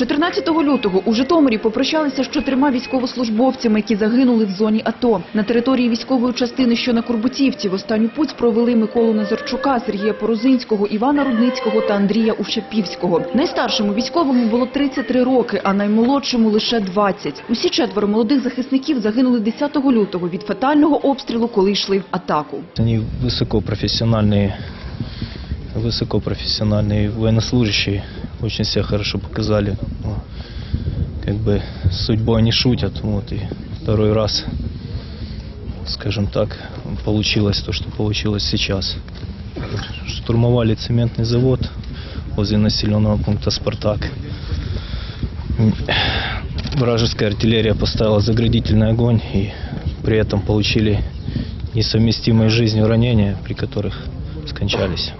14 лютого у Житомирі попрощалися з чотирма військовослужбовцями, які загинули в зоні АТО. На території військової частини, що на Курбутівці, в останню путь провели Миколу Назарчука, Сергія Порозинського, Івана Рудницького та Андрія Ушапівського. Найстаршому військовому було 33 роки, а наймолодшому лише 20. Усі четверо молодих захисників загинули 10 лютого від фатального обстрілу, коли йшли в атаку. Они высокопрофессиональные, высокопрофессиональные военнослужащие, Очень себя хорошо показали. Ну, Как бы судьбой не шутят, вот, и второй раз, скажем так, получилось то, что получилось сейчас. Штурмовали цементный завод возле населенного пункта «Спартак». Вражеская артиллерия поставила заградительный огонь и при этом получили несовместимые с жизнью ранения, при которых скончались.